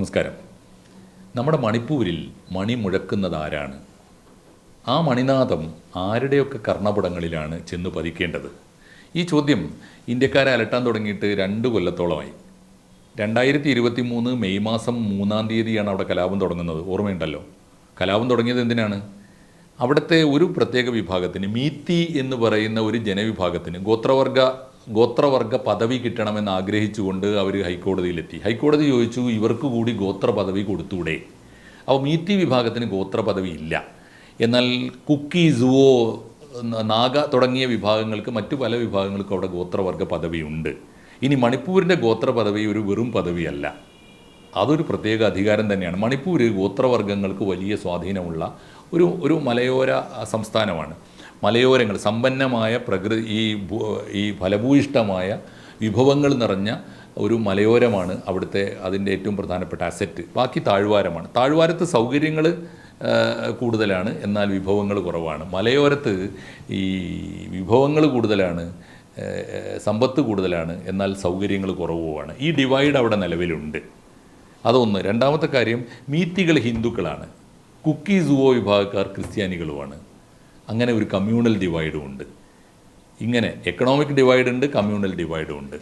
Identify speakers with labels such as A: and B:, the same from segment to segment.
A: നമസ്കാരം. നമ്മുടെ മണിപ്പൂരിൽ മണി മുഴക്കുന്നത് ആരാണ് ആ മണിനാഥം ആരുടെയൊക്കെ കർണപടങ്ങളിലാണ് ചെന്ന് പതിക്കേണ്ടത്? ഈ ചോദ്യം ഇന്ത്യക്കാരെ അലട്ടാൻ തുടങ്ങിയിട്ട് രണ്ട് കൊല്ലത്തോളമായി. രണ്ടായിരത്തി ഇരുപത്തി മൂന്ന് മെയ് മാസം മൂന്നാം തീയതിയാണ് അവിടെ കലാപം തുടങ്ങുന്നത്. ഓർമ്മയുണ്ടല്ലോ? കലാപം തുടങ്ങിയത് എന്തിനാണ്? അവിടുത്തെ ഒരു പ്രത്യേക വിഭാഗത്തിന് മീത്തി എന്ന് പറയുന്ന ഒരു ജനവിഭാഗത്തിന് ഗോത്രവർഗ ഗോത്രവർഗ പദവി കിട്ടണമെന്ന് ആഗ്രഹിച്ചുകൊണ്ട് അവർ ഹൈക്കോടതിയിലെത്തി. ഹൈക്കോടതി ചോദിച്ചു ഇവർക്ക് കൂടി ഗോത്ര പദവി കൊടുത്തൂടെ? അപ്പോൾ മീറ്റി വിഭാഗത്തിന് ഗോത്ര പദവി ഇല്ല. എന്നാൽ കുക്കി സുവോ നാഗ തുടങ്ങിയ വിഭാഗങ്ങൾക്ക് മറ്റു പല വിഭാഗങ്ങൾക്കും അവിടെ ഗോത്രവർഗ പദവിയുണ്ട് ഇനി മണിപ്പൂരിന്റെ ഗോത്ര പദവി ഒരു വെറും പദവിയല്ല. അതൊരു പ്രത്യേക അധികാരം തന്നെയാണ്. മണിപ്പൂർ ഗോത്രവർഗങ്ങൾക്ക് വലിയ സ്വാധീനമുള്ള ഒരു ഒരു മലയോര സംസ്ഥാനമാണ്. മലയോരങ്ങൾ സമ്പന്നമായ പ്രകൃതി ഈ ഈ ഫലഭൂയിഷ്ടമായ വിഭവങ്ങൾ നിറഞ്ഞ ഒരു മലയോരമാണ് അവിടുത്തെ അതിന്റെ ഏറ്റവും പ്രധാനപ്പെട്ട അസറ്റ് ബാക്കി താഴ്വാരമാണ്. താഴ്വാരത്ത് സൗകര്യങ്ങൾ കൂടുതലാണ്. എന്നാൽ വിഭവങ്ങൾ കുറവാണ്. മലയോരത്ത് ഈ വിഭവങ്ങൾ കൂടുതലാണ് സമ്പത്ത് കൂടുതലാണ്. എന്നാൽ സൗകര്യങ്ങൾ കുറവുമാണ്. ഈ ഡിവൈഡ് അവിടെ നിലവിലുണ്ട്. അതൊന്ന്. രണ്ടാമത്തെ കാര്യം മീത്തികൾ ഹിന്ദുക്കളാണ്. കുക്കി സുവോ വിഭാഗക്കാർ ക്രിസ്ത്യാനികളുമാണ്. അങ്ങനെ ഒരു കമ്മ്യൂണൽ ഡിവൈഡും ഉണ്ട്. ഇങ്ങനെ എക്കണോമിക് ഡിവൈഡ് ഉണ്ട് കമ്മ്യൂണൽ ഡിവൈഡും ഉണ്ട്.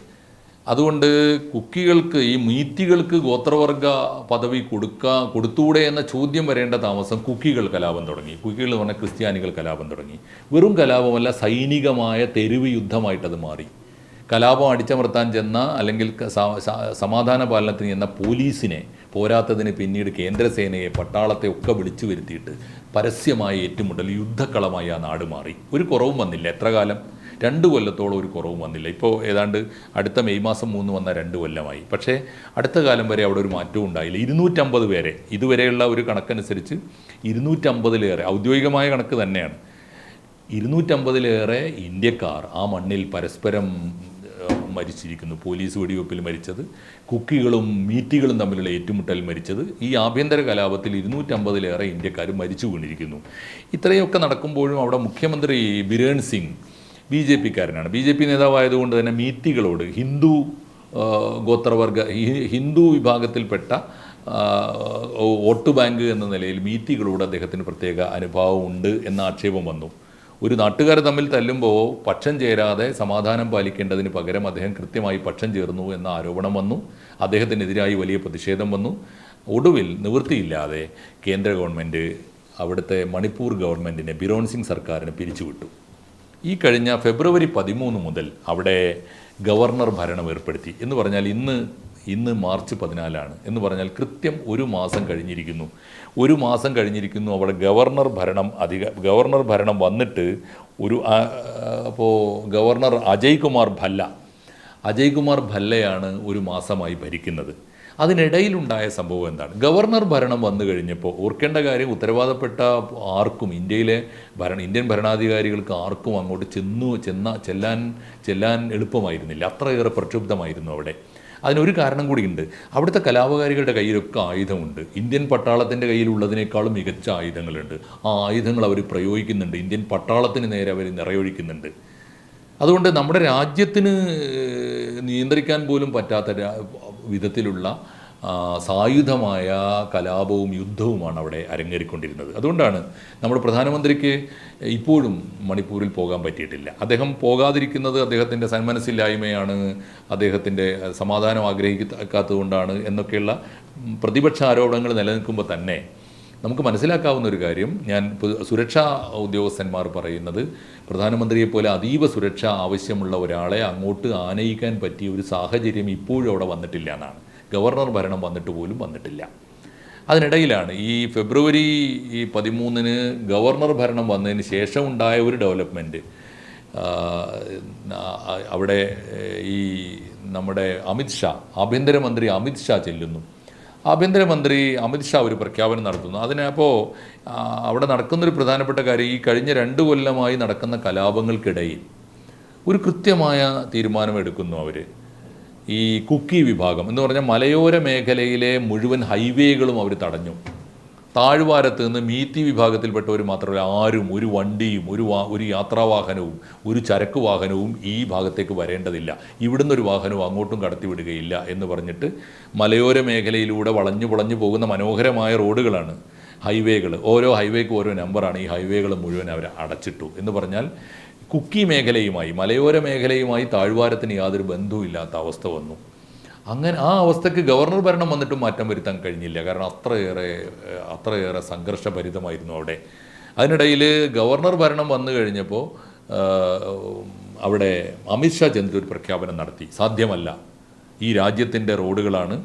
A: അതുകൊണ്ട് കുക്കികൾക്ക് ഈ മീറ്റികൾക്ക് ഗോത്രവർഗ പദവി കൊടുക്കാ കൊടുത്തൂടെ എന്ന ചോദ്യം വരേണ്ട താമസം കുക്കികൾ കലാപം തുടങ്ങി. കുക്കികൾ എന്ന് പറഞ്ഞാൽ ക്രിസ്ത്യാനികൾ കലാപം തുടങ്ങി. വെറും കലാപമല്ല സൈനികമായ തെരുവ് യുദ്ധമായിട്ടത് മാറി. കലാപം അടിച്ചമർത്താൻ ചെന്ന അല്ലെങ്കിൽ സമാധാന പാലനത്തിന് ചെന്ന പോലീസിനെ പോരാത്തതിന് പിന്നീട് കേന്ദ്രസേനയെ പട്ടാളത്തെ ഒക്കെ വിളിച്ചു വരുത്തിയിട്ട് പരസ്യമായ ഏറ്റുമുട്ടൽ യുദ്ധക്കളമായി ആ നാട് മാറി. ഒരു കുറവും വന്നില്ല. എത്ര കാലം? രണ്ട് കൊല്ലത്തോളം ഒരു കുറവും വന്നില്ല. ഇപ്പോൾ ഏതാണ്ട് അടുത്ത മെയ് മാസം മൂന്ന് വന്ന രണ്ട് കൊല്ലമായി. പക്ഷേ അടുത്ത കാലം വരെ അവിടെ ഒരു മാറ്റവും ഉണ്ടായില്ല. ഇരുന്നൂറ്റമ്പത് പേരെ. ഇതുവരെയുള്ള ഒരു കണക്കനുസരിച്ച് ഇരുന്നൂറ്റമ്പതിലേറെ ഔദ്യോഗികമായ കണക്ക് തന്നെയാണ്. ഇരുന്നൂറ്റമ്പതിലേറെ ഇന്ത്യക്കാർ ആ മണ്ണിൽ പരസ്പരം മരിച്ചിരിക്കുന്നു. പോലീസ് വെടിവെപ്പിൽ മരിച്ചത് കുക്കികളും മീറ്റികളും തമ്മിലുള്ള ഏറ്റുമുട്ടൽ മരിച്ചത് ഈ ആഭ്യന്തര കലാപത്തിൽ ഇരുന്നൂറ്റമ്പതിലേറെ ഇന്ത്യക്കാർ മരിച്ചു വീണിരിക്കുന്നു ഇത്രയൊക്കെ നടക്കുമ്പോഴും അവിടെ മുഖ്യമന്ത്രി ബിരേൺ സിംഗ് ബി ജെ പിക്കാരനാണ്. ബി ജെ പി നേതാവായതുകൊണ്ട് തന്നെ മീറ്റികളോട് ഹിന്ദു ഗോത്രവർഗ ഹിന്ദു വിഭാഗത്തിൽപ്പെട്ട വോട്ട് ബാങ്ക് എന്ന നിലയിൽ മീറ്റികളോട് അദ്ദേഹത്തിന് പ്രത്യേക അനുഭാവമുണ്ട് എന്ന ആക്ഷേപം വന്നു. ഒരു നാട്ടുകാർ തമ്മിൽ തല്ലുമ്പോൾ പക്ഷം ചേരാതെ സമാധാനം പാലിക്കേണ്ടതിന് പകരം അദ്ദേഹം കൃത്യമായി പക്ഷം ചേർന്നു എന്ന ആരോപണം വന്നു. അദ്ദേഹത്തിനെതിരായി വലിയ പ്രതിഷേധം വന്നു. ഒടുവിൽ നിവൃത്തിയില്ലാതെ കേന്ദ്ര ഗവൺമെന്റ് അവിടുത്തെ മണിപ്പൂർ ഗവൺമെന്റിനെ ബിരോൺ സിംഗ് സർക്കാരിനെ പിരിച്ചുവിട്ടു. ഈ കഴിഞ്ഞ ഫെബ്രുവരി പതിമൂന്ന് മുതൽ അവിടെ ഗവർണർ ഭരണം ഏർപ്പെടുത്തി. എന്ന് പറഞ്ഞാൽ ഇന്ന് ഇന്ന് മാർച്ച് പതിനാലാണ്. എന്ന് പറഞ്ഞാൽ കൃത്യം ഒരു മാസം കഴിഞ്ഞിരിക്കുന്നു. ഒരു മാസം കഴിഞ്ഞിരിക്കുന്നു അവിടെ ഗവർണർ ഭരണം അധിക ഗവർണർ ഭരണം വന്നിട്ട് ഒരു അപ്പോൾ ഗവർണർ അജയ് കുമാർ ഭല്ല. അജയ് കുമാർ ഭല്ലയാണ് ഒരു മാസമായി ഭരിക്കുന്നത്. അതിനിടയിലുണ്ടായ സംഭവം എന്താണ്? ഗവർണർ ഭരണം വന്നു കഴിഞ്ഞപ്പോൾ ഓർക്കേണ്ട കാര്യം ഉത്തരവാദപ്പെട്ട ആർക്കും ഇന്ത്യയിലെ ഭരണ ഇന്ത്യൻ ഭരണാധികാരികൾക്ക് ആർക്കും അങ്ങോട്ട് ചെന്നു ചെന്ന ചെല്ലാൻ ചെല്ലാൻ എളുപ്പമായിരുന്നില്ല. അത്രയേറെ പ്രക്ഷുബ്ധമായിരുന്നു അവിടെ. അതിനൊരു കാരണം കൂടിയുണ്ട്. അവിടുത്തെ കലാപകാരികളുടെ കയ്യിലൊക്കെ ആയുധമുണ്ട്. ഇന്ത്യൻ പട്ടാളത്തിന്റെ കയ്യിലുള്ളതിനേക്കാളും മികച്ച ആയുധങ്ങളുണ്ട്. ആ ആയുധങ്ങൾ അവർ പ്രയോഗിക്കുന്നുണ്ട്. ഇന്ത്യൻ പട്ടാളത്തിന് നേരെ അവർ നിറയൊഴിക്കുന്നുണ്ട്. അതുകൊണ്ട് നമ്മുടെ രാജ്യത്തിന് നിയന്ത്രിക്കാൻ പോലും പറ്റാത്ത വിധത്തിലുള്ള സായുധമായ കലാപവും യുദ്ധവുമാണ് അവിടെ അരങ്ങേറിക്കൊണ്ടിരുന്നത്. അതുകൊണ്ടാണ് നമ്മുടെ പ്രധാനമന്ത്രിക്ക് ഇപ്പോഴും മണിപ്പൂരിൽ പോകാൻ പറ്റിയിട്ടില്ല. അദ്ദേഹം പോകാതിരിക്കുന്നത് അദ്ദേഹത്തിന്റെ സന്മനസ്സില്ലായ്മയാണ് അദ്ദേഹത്തിന്റെ സമാധാനം ആഗ്രഹിക്കാത്തതുകൊണ്ടാണ് എന്നൊക്കെയുള്ള പ്രതിപക്ഷ ആരോപണങ്ങൾ നിലനിൽക്കുമ്പോൾ തന്നെ നമുക്ക് മനസ്സിലാക്കാവുന്ന ഒരു കാര്യം ഞാൻ സുരക്ഷാ ഉദ്യോഗസ്ഥന്മാർ പറയുന്നത് പ്രധാനമന്ത്രിയെ പോലെ അതീവ സുരക്ഷ ആവശ്യമുള്ള ഒരാളെ അങ്ങോട്ട് ആനയിക്കാൻ പറ്റിയ ഒരു സാഹചര്യം ഇപ്പോഴും അവിടെ വന്നിട്ടില്ല എന്നാണ്. ഗവർണർ ഭരണം വന്നിട്ട് പോലും വന്നിട്ടില്ല. അതിനിടയിലാണ് ഈ ഫെബ്രുവരി ഈ പതിമൂന്നിന് ഗവർണർ ഭരണം വന്നതിന് ശേഷം ഉണ്ടായ ഒരു ഡെവലപ്മെന്റ് അവിടെ ഈ നമ്മുടെ അമിത് ഷാ ആഭ്യന്തരമന്ത്രി അമിത് ഷാ ചെല്ലുന്നു. ആഭ്യന്തരമന്ത്രി അമിത് ഷാ ഒരു പ്രഖ്യാപനം നടത്തുന്നു. അതിനപ്പോൾ അവിടെ നടക്കുന്നൊരു പ്രധാനപ്പെട്ട കാര്യം ഈ കഴിഞ്ഞ രണ്ട് കൊല്ലമായി നടക്കുന്ന കലാപങ്ങൾക്കിടയിൽ ഒരു കൃത്യമായ തീരുമാനമെടുക്കുന്നു അവർ ഈ കുക്കി വിഭാഗം എന്ന് പറഞ്ഞാൽ മലയോര മേഖലയിലെ മുഴുവൻ ഹൈവേകളും അവർ തടഞ്ഞു. താഴ്വാരത്ത് നിന്ന് മീത്തി വിഭാഗത്തിൽപ്പെട്ടവർ മാത്രമല്ല ആരും ഒരു വണ്ടിയും ഒരു വാ ഒരു യാത്രാവാഹനവും ഒരു ചരക്ക് വാഹനവും ഈ ഭാഗത്തേക്ക് വരേണ്ടതില്ല. ഇവിടുന്ന് ഒരു വാഹനവും അങ്ങോട്ടും കടത്തിവിടുകയില്ല എന്ന് പറഞ്ഞിട്ട് മലയോര മേഖലയിലൂടെ വളഞ്ഞു വളഞ്ഞു പോകുന്ന മനോഹരമായ റോഡുകളാണ് ഹൈവേകൾ ഓരോ ഹൈവേക്ക് ഓരോ നമ്പറാണ് ഈ ഹൈവേകൾ മുഴുവൻ അവർ അടച്ചിട്ടു. എന്ന് പറഞ്ഞാൽ കുക്കി മേഖലയുമായി മലയോര മേഖലയുമായി താഴ്വാരത്തിന് യാതൊരു ബന്ധവുമില്ലാത്ത അവസ്ഥ വന്നു. അങ്ങനെ ആ അവസ്ഥയ്ക്ക് ഗവർണർ ഭരണം വന്നിട്ടും മാറ്റം വരുത്താൻ കഴിഞ്ഞില്ല. കാരണം അത്രയേറെ അത്രയേറെ സംഘർഷഭരിതമായിരുന്നു അവിടെ. അതിനിടയിൽ ഗവർണർ ഭരണം വന്നു കഴിഞ്ഞപ്പോൾ അവിടെ അമിത്ഷാ ചെന്നിട്ട് ഒരു പ്രഖ്യാപനം നടത്തി. സാധ്യമല്ല. ഈ രാജ്യത്തിന്റെ റോഡുകളാണ്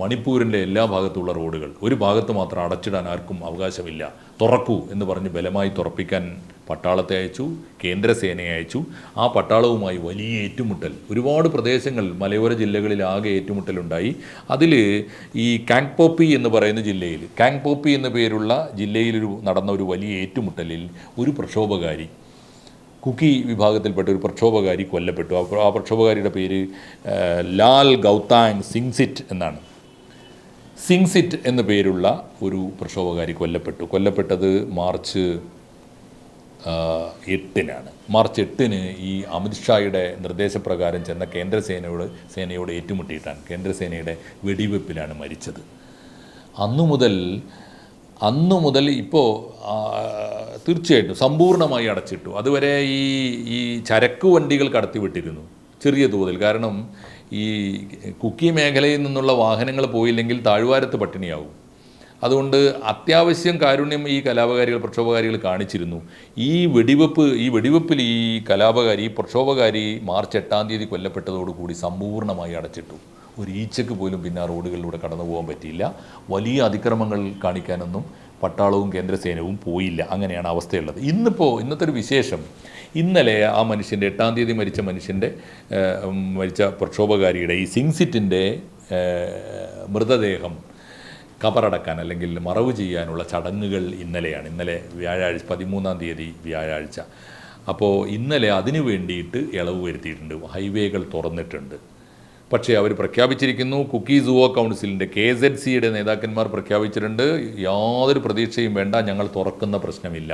A: മണിപ്പൂരിന്റെ എല്ലാ ഭാഗത്തുള്ള റോഡുകൾ ഒരു ഭാഗത്ത് മാത്രം അടച്ചിടാൻ ആർക്കും അവകാശമില്ല. തുറക്കൂ എന്ന് പറഞ്ഞ് ബലമായി തുറപ്പിക്കാൻ പട്ടാളത്തെ അയച്ചു കേന്ദ്രസേനയെ അയച്ചു. ആ പട്ടാളവുമായി വലിയ ഏറ്റുമുട്ടൽ. ഒരുപാട് പ്രദേശങ്ങൾ മലയോര ജില്ലകളിൽ ആകെ ഏറ്റുമുട്ടലുണ്ടായി. അതിൽ ഈ കാങ്പോപ്പി എന്ന് പറയുന്ന ജില്ലയിൽ കാങ്പോപ്പി എന്ന പേരുള്ള ജില്ലയിലൊരു നടന്ന ഒരു വലിയ ഏറ്റുമുട്ടലിൽ ഒരു പ്രക്ഷോഭകാരി കുക്കി വിഭാഗത്തിൽപ്പെട്ട ഒരു പ്രക്ഷോഭകാരി കൊല്ലപ്പെട്ടു. ആ പ്ര- പ്രക്ഷോഭകാരിയുടെ പേര് ലാൽ ഗൗതാങ് സിംഗ്സിറ്റ് എന്നാണ്. സിംഗ്സിറ്റ് എന്ന പേരുള്ള ഒരു പ്രക്ഷോഭകാരി കൊല്ലപ്പെട്ടു. കൊല്ലപ്പെട്ടത് മാർച്ച് എട്ടിനാണ്. മാർച്ച് എട്ടിന് ഈ അമിത്ഷായുടെ നിർദ്ദേശപ്രകാരം ചെന്ന കേന്ദ്രസേനയോട് സേനയോട് ഏറ്റുമുട്ടിയിട്ടാണ്. കേന്ദ്രസേനയുടെ വെടിവെപ്പിലാണ് മരിച്ചത്. അന്നു മുതൽ അന്നു മുതൽ ഇപ്പോൾ തീർച്ചയായിട്ടും സമ്പൂർണമായി അടച്ചിട്ടു. അതുവരെ ഈ ഈ ചരക്ക് വണ്ടികൾ കടത്തിവിട്ടിരുന്നു ചെറിയ തോതിൽ. കാരണം ഈ കുക്കി മേഖലയിൽ നിന്നുള്ള വാഹനങ്ങൾ പോയില്ലെങ്കിൽ താഴ്വാരത്ത് പട്ടിണിയാവും. അതുകൊണ്ട് അത്യാവശ്യം കാരുണ്യം ഈ കലാപകാരികൾ പ്രക്ഷോഭകാരികൾ കാണിച്ചിരുന്നു. ഈ വെടിവെപ്പ് ഈ വെടിവെപ്പിൽ ഈ കലാപകാരി പ്രക്ഷോഭകാരി മാർച്ച് എട്ടാം തീയതി കൊല്ലപ്പെട്ടതോടുകൂടി സമ്പൂർണമായി അടച്ചിട്ടു. ഒരു ഈച്ചയ്ക്ക് പോലും പിന്നെ ആ റോഡുകളിലൂടെ കടന്നു പോകാൻ പറ്റിയില്ല. വലിയ അതിക്രമങ്ങൾ കാണിക്കാനൊന്നും പട്ടാളവും കേന്ദ്രസേനവും പോയില്ല. അങ്ങനെയാണ് അവസ്ഥയുള്ളത്. ഇന്നിപ്പോൾ ഇന്നത്തെ ഒരു വിശേഷം. ഇന്നലെ ആ മനുഷ്യന്റെ എട്ടാം തീയതി മരിച്ച മനുഷ്യന്റെ മരിച്ച പ്രക്ഷോഭകാരിയുടെ ഈ സിങ്സിറ്റിന്റെ ഏഹ്, മൃതദേഹം കബറടക്കാൻ അല്ലെങ്കിൽ മറവ് ചെയ്യാനുള്ള ചടങ്ങുകൾ ഇന്നലെയാണ്. ഇന്നലെ വ്യാഴാഴ്ച പതിമൂന്നാം തീയതി വ്യാഴാഴ്ച. അപ്പോൾ ഇന്നലെ അതിനു വേണ്ടിയിട്ട് ഇളവ് വരുത്തിയിട്ടുണ്ട്. ഹൈവേകൾ തുറന്നിട്ടുണ്ട്. പക്ഷേ അവർ പ്രഖ്യാപിച്ചിരിക്കുന്നു കുക്കി സുവോ കൗൺസിലിന്റെ കെ സെഡ് സിയുടെ നേതാക്കന്മാർ പ്രഖ്യാപിച്ചിട്ടുണ്ട്. യാതൊരു പ്രതീക്ഷയും വേണ്ട ഞങ്ങൾ തുറക്കുന്ന പ്രശ്നമില്ല.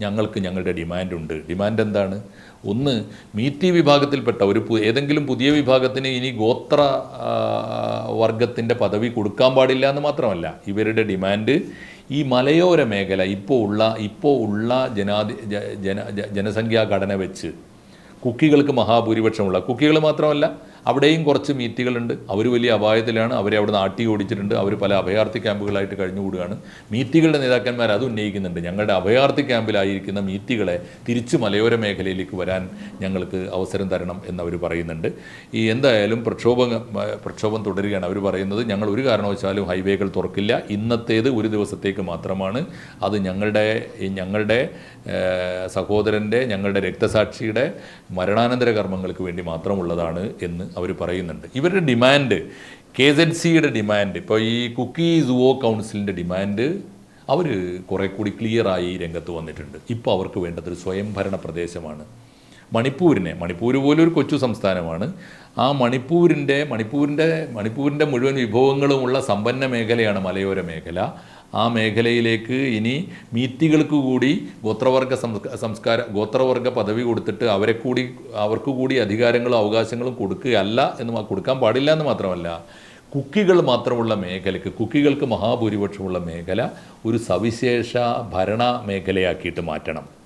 A: ഞങ്ങൾക്ക് ഞങ്ങളുടെ ഡിമാൻഡുണ്ട് ഡിമാൻഡ് എന്താണ്? ഒന്ന് മീറ്റി വിഭാഗത്തിൽപ്പെട്ട ഒരു ഏതെങ്കിലും പുതിയ വിഭാഗത്തിന് ഇനി ഗോത്ര വർഗത്തിന്റെ പദവി കൊടുക്കാൻ പാടില്ല എന്ന് മാത്രമല്ല ഇവരുടെ ഡിമാൻഡ് ഈ മലയോര മേഖല ഇപ്പോൾ ഉള്ള ഇപ്പോൾ ഉള്ള ജനാധി ജന ജനസംഖ്യാ ഘടന വെച്ച് കുക്കികൾക്ക് മഹാഭൂരിപക്ഷമുള്ള കുക്കികൾ മാത്രമല്ല അവിടെയും കുറച്ച് മീറ്റുകളുണ്ട്. അവർ വലിയ അപായത്തിലാണ്. അവരെ അവിടെ നിന്ന് ആട്ടി ഓടിച്ചിട്ടുണ്ട്. അവർ പല അഭയാർത്ഥി ക്യാമ്പുകളായിട്ട് കഴിഞ്ഞുകൂടുകയാണ്. മീറ്റികളുടെ നേതാക്കന്മാർ അത് ഉന്നയിക്കുന്നുണ്ട്. ഞങ്ങളുടെ അഭയാർത്ഥി ക്യാമ്പിലായിരിക്കുന്ന മീറ്റികളെ തിരിച്ച് മലയോര മേഖലയിലേക്ക് വരാൻ ഞങ്ങൾക്ക് അവസരം തരണം എന്നവർ പറയുന്നുണ്ട്. ഈ എന്തായാലും പ്രക്ഷോഭം പ്രക്ഷോഭം തുടരുകയാണ്. അവർ പറയുന്നത് ഞങ്ങൾ ഒരു കാരണവശാലും ഹൈവേകൾ തുറക്കില്ല. ഇന്നത്തേത് ഒരു ദിവസത്തേക്ക് മാത്രമാണ്. അത് ഞങ്ങളുടെ ഞങ്ങളുടെ സഹോദരന്റെ ഞങ്ങളുടെ രക്തസാക്ഷിയുടെ മരണാനന്തര കർമ്മങ്ങൾക്ക് വേണ്ടി മാത്രമുള്ളതാണ് എന്ന് അവർ പറയുന്നുണ്ട്. ഇവരുടെ ഡിമാൻഡ് കെ സെഡ് സിയുടെ ഡിമാൻഡ് ഇപ്പോൾ ഈ കുക്കി സുവോ കൗൺസിലിന്റെ ഡിമാൻഡ് അവർ കുറേ കൂടി ക്ലിയറായി രംഗത്ത് വന്നിട്ടുണ്ട്. ഇപ്പോൾ അവർക്ക് വേണ്ടത് ഒരു സ്വയംഭരണ പ്രദേശമാണ്. മണിപ്പൂരിനെ മണിപ്പൂർ പോലും ഒരു കൊച്ചു സംസ്ഥാനമാണ്. ആ മണിപ്പൂരിന്റെ മണിപ്പൂരിന്റെ മണിപ്പൂരിന്റെ മുഴുവൻ വിഭവങ്ങളുമുള്ള സമ്പന്ന മേഖലയാണ് മലയോര മേഖല. ആ മേഖലയിലേക്ക് ഇനി മീറ്റികൾക്ക് കൂടി ഗോത്രവർഗ സംസ്ക- സംസ്കാര ഗോത്രവർഗ പദവി കൊടുത്തിട്ട് അവരെ കൂടി അവർക്ക് കൂടി അധികാരങ്ങളും അവകാശങ്ങളും കൊടുക്കുകയല്ല എന്ന് കൊടുക്കാൻ പാടില്ല എന്ന് മാത്രമല്ല കുക്കികൾ മാത്രമുള്ള മേഖലയ്ക്ക് കുക്കികൾക്ക് മഹാഭൂരിപക്ഷമുള്ള മേഖല ഒരു സവിശേഷ ഭരണ മേഖലയാക്കിയിട്ട് മാറ്റണം.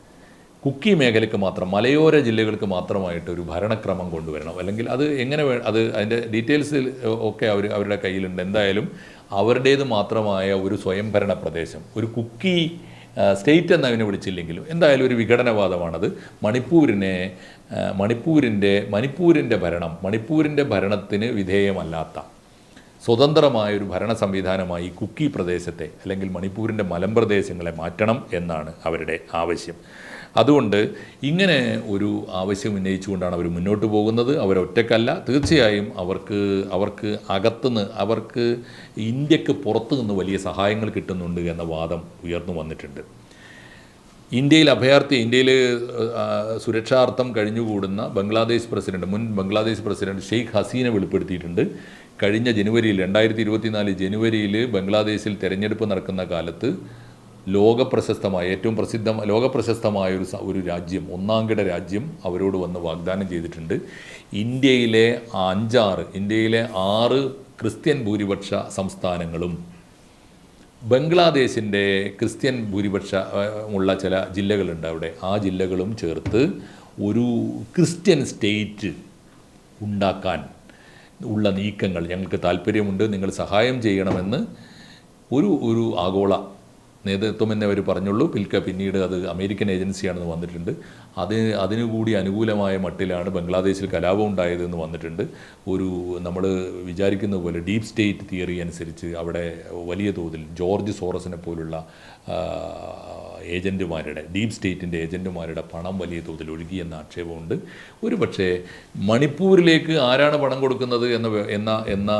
A: കുക്കി മേഖലയ്ക്ക് മാത്രം മലയോര ജില്ലകൾക്ക് മാത്രമായിട്ട് ഒരു ഭരണക്രമം കൊണ്ടുവരണം. അല്ലെങ്കിൽ അത് എങ്ങനെ അത് അതിന്റെ ഡീറ്റെയിൽസ് ഒക്കെ അവർ അവരുടെ കയ്യിലുണ്ട്. എന്തായാലും അവരുടേത് മാത്രമായ ഒരു സ്വയംഭരണ പ്രദേശം. ഒരു കുക്കി സ്റ്റേറ്റ് എന്ന് അതിനെ വിളിച്ചില്ലെങ്കിലും എന്തായാലും ഒരു വിഘടനവാദമാണത്. മണിപ്പൂരിനെ മണിപ്പൂരിന്റെ മണിപ്പൂരിന്റെ ഭരണം മണിപ്പൂരിന്റെ ഭരണത്തിന് വിധേയമല്ലാത്ത സ്വതന്ത്രമായ ഒരു ഭരണ സംവിധാനമായി കുക്കി പ്രദേശത്തെ അല്ലെങ്കിൽ മണിപ്പൂരിന്റെ മലമ്പ്രദേശങ്ങളെ മാറ്റണം എന്നാണ് അവരുടെ ആവശ്യം. അതുകൊണ്ട് ഇങ്ങനെ ഒരു ആവശ്യം ഉന്നയിച്ചുകൊണ്ടാണ് അവർ മുന്നോട്ട് പോകുന്നത്. അവരൊറ്റക്കല്ല തീർച്ചയായും അവർക്ക് അവർക്ക് അകത്തുനിന്ന് അവർക്ക് ഇന്ത്യയ്ക്ക് പുറത്തു നിന്ന് വലിയ സഹായങ്ങൾ കിട്ടുന്നുണ്ട് എന്ന വാദം ഉയർന്നു വന്നിട്ടുണ്ട്. ഇന്ത്യയിൽ അഭയാർത്ഥി ഇന്ത്യയിൽ സുരക്ഷാർത്ഥം കഴിഞ്ഞുകൂടുന്ന ബംഗ്ലാദേശ് പ്രസിഡന്റ് മുൻ ബംഗ്ലാദേശ് പ്രസിഡന്റ് ഷെയ്ഖ് ഹസീന വെളിപ്പെടുത്തിയിട്ടുണ്ട്. കഴിഞ്ഞ ജനുവരിയിൽ രണ്ടായിരത്തി ഇരുപത്തിനാല് ജനുവരിയിൽ ബംഗ്ലാദേശിൽ തെരഞ്ഞെടുപ്പ് നടക്കുന്ന കാലത്ത് ലോകപ്രശസ്തമായ ഏറ്റവും പ്രസിദ്ധ ലോകപ്രശസ്തമായ ഒരു ഒരു രാജ്യം ഒന്നാംകിട രാജ്യം അവരോട് വന്ന് വാഗ്ദാനം ചെയ്തിട്ടുണ്ട്. ഇന്ത്യയിലെ അഞ്ചാറ് ഇന്ത്യയിലെ ആറ് ക്രിസ്ത്യൻ ഭൂരിപക്ഷ സംസ്ഥാനങ്ങളും ബംഗ്ലാദേശിന്റെ ക്രിസ്ത്യൻ ഭൂരിപക്ഷ ഉള്ള ചില ജില്ലകളുണ്ട് അവിടെ. ആ ജില്ലകളും ചേർത്ത് ഒരു ക്രിസ്ത്യൻ സ്റ്റേറ്റ് ഉണ്ടാക്കാൻ ഉള്ള നീക്കങ്ങൾ ഞങ്ങൾക്ക് താല്പര്യമുണ്ട്. നിങ്ങൾ സഹായം ചെയ്യണമെന്ന് ഒരു ഒരു ആഗോള നേതൃത്വം എന്നേ അവർ പറഞ്ഞുള്ളൂ. പിൽക്ക പിന്നീട് അത് അമേരിക്കൻ ഏജൻസിയാണെന്ന് വന്നിട്ടുണ്ട്. അത് അതിനുകൂടി അനുകൂലമായ മട്ടിലാണ് ബംഗ്ലാദേശിൽ കലാപം ഉണ്ടായതെന്ന് വന്നിട്ടുണ്ട്. ഒരു നമ്മൾ വിചാരിക്കുന്ന പോലെ ഡീപ് സ്റ്റേറ്റ് തിയറി അനുസരിച്ച് അവിടെ വലിയ തോതിൽ ജോർജ് സോറസിനെ പോലുള്ള ഏജന്റുമാരുടെ ഡീപ് സ്റ്റേറ്റിന്റെ ഏജന്റുമാരുടെ പണം വലിയ തോതിൽ ഒഴുകിയെന്ന ആക്ഷേപമുണ്ട്. ഒരു പക്ഷേ മണിപ്പൂരിലേക്ക് ആരാണ് പണം കൊടുക്കുന്നത് എന്ന എന്ന എന്ന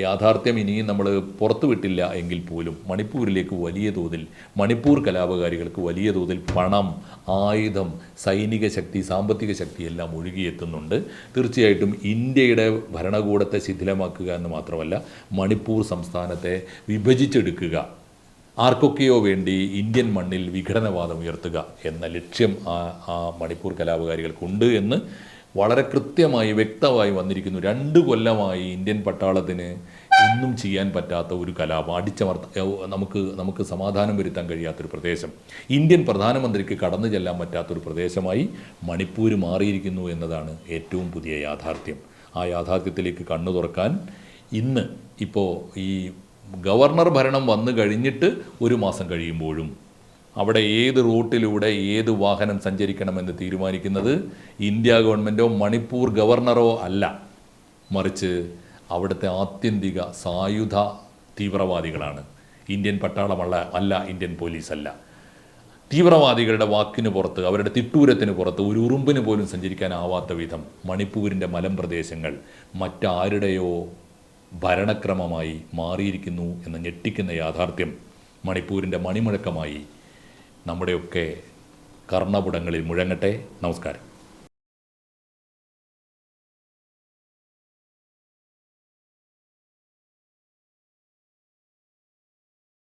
A: യാഥാർത്ഥ്യം ഇനിയും നമ്മൾ പുറത്തുവിട്ടില്ല എങ്കിൽ പോലും മണിപ്പൂരിലേക്ക് വലിയ തോതിൽ മണിപ്പൂർ കലാപകാരികൾക്ക് വലിയ തോതിൽ പണം ആയുധം സൈനിക ശക്തി സാമ്പത്തിക ശക്തി എല്ലാം ഒഴുകിയെത്തുന്നുണ്ട്. തീർച്ചയായിട്ടും ഇന്ത്യയുടെ ഭരണകൂടത്തെ ശിഥിലമാക്കുക എന്ന് മാത്രമല്ല മണിപ്പൂർ സംസ്ഥാനത്തെ വിഭജിച്ചെടുക്കുക ആർക്കൊക്കെയോ വേണ്ടി ഇന്ത്യൻ മണ്ണിൽ വിഘടനവാദം ഉയർത്തുക എന്ന ലക്ഷ്യം ആ ആ മണിപ്പൂർ കലാപകാരികൾക്കുണ്ട് എന്ന് വളരെ കൃത്യമായി വ്യക്തമായി വന്നിരിക്കുന്നു. രണ്ട് കൊല്ലമായി ഇന്ത്യൻ പട്ടാളത്തിന് ഒന്നും ചെയ്യാൻ പറ്റാത്ത ഒരു കലാപം അടിച്ചമർത്ത നമുക്ക് നമുക്ക് സമാധാനം വരുത്താൻ കഴിയാത്തൊരു പ്രദേശം. ഇന്ത്യൻ പ്രധാനമന്ത്രിക്ക് കടന്നു ചെല്ലാൻ പറ്റാത്തൊരു പ്രദേശമായി മണിപ്പൂർ മാറിയിരിക്കുന്നു എന്നതാണ് ഏറ്റവും പുതിയ യാഥാർത്ഥ്യം. ആ യാഥാർത്ഥ്യത്തിലേക്ക് കണ്ണു തുറക്കാൻ ഇന്ന് ഇപ്പോൾ ഈ ഗവർണർ ഭരണം വന്നു കഴിഞ്ഞിട്ട് ഒരു മാസം കഴിയുമ്പോഴും അവിടെ ഏത് റൂട്ടിലൂടെ ഏത് വാഹനം സഞ്ചരിക്കണമെന്ന് തീരുമാനിക്കുന്നത് ഇന്ത്യ ഗവൺമെന്റോ മണിപ്പൂർ ഗവർണറോ അല്ല. മറിച്ച് അവിടുത്തെ ആത്യന്തിക സായുധ തീവ്രവാദികളാണ്. ഇന്ത്യൻ പട്ടാളമല്ല അല്ല ഇന്ത്യൻ പോലീസല്ല തീവ്രവാദികളുടെ വാക്കിന് പുറത്ത് അവരുടെ തിട്ടൂരത്തിന് പുറത്ത് ഒരു ഉറുമ്പിന് പോലും സഞ്ചരിക്കാനാവാത്ത വിധം മണിപ്പൂരിന്റെ മലമ്പ്രദേശങ്ങൾ മറ്റാരുടെയോ ഭരണക്രമമായി മാറിയിരിക്കുന്നു എന്ന ഞെട്ടിക്കുന്ന യാഥാർത്ഥ്യം മണിപ്പൂരിന്റെ മണിമുഴക്കമായി നമ്മുടെയൊക്കെ കർണപുടങ്ങളിൽ മുഴങ്ങട്ടെ? നമസ്കാരം.